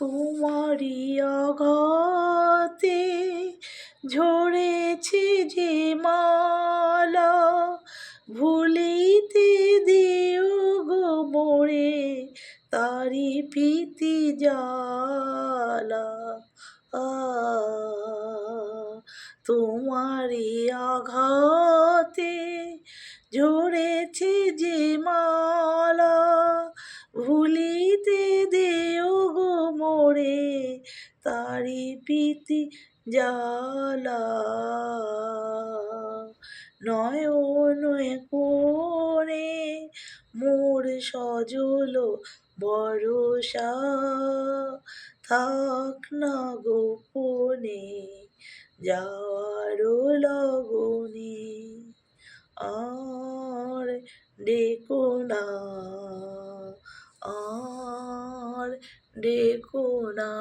তোমারই আঘাতে ঝরেছে যে মালা, ভুলিতে দিও গো মোরে তারি প্রীতি জালা আ, তোমারই আঘাতে ঝরেছে যে মালা মোরে তারি প্রীতি জ্বালা নয়ন কোণে মোর সজল ভরসা। থাক না গোপনে যাওয়ার লগনে, আর ডেকো না, আর ডেকো না।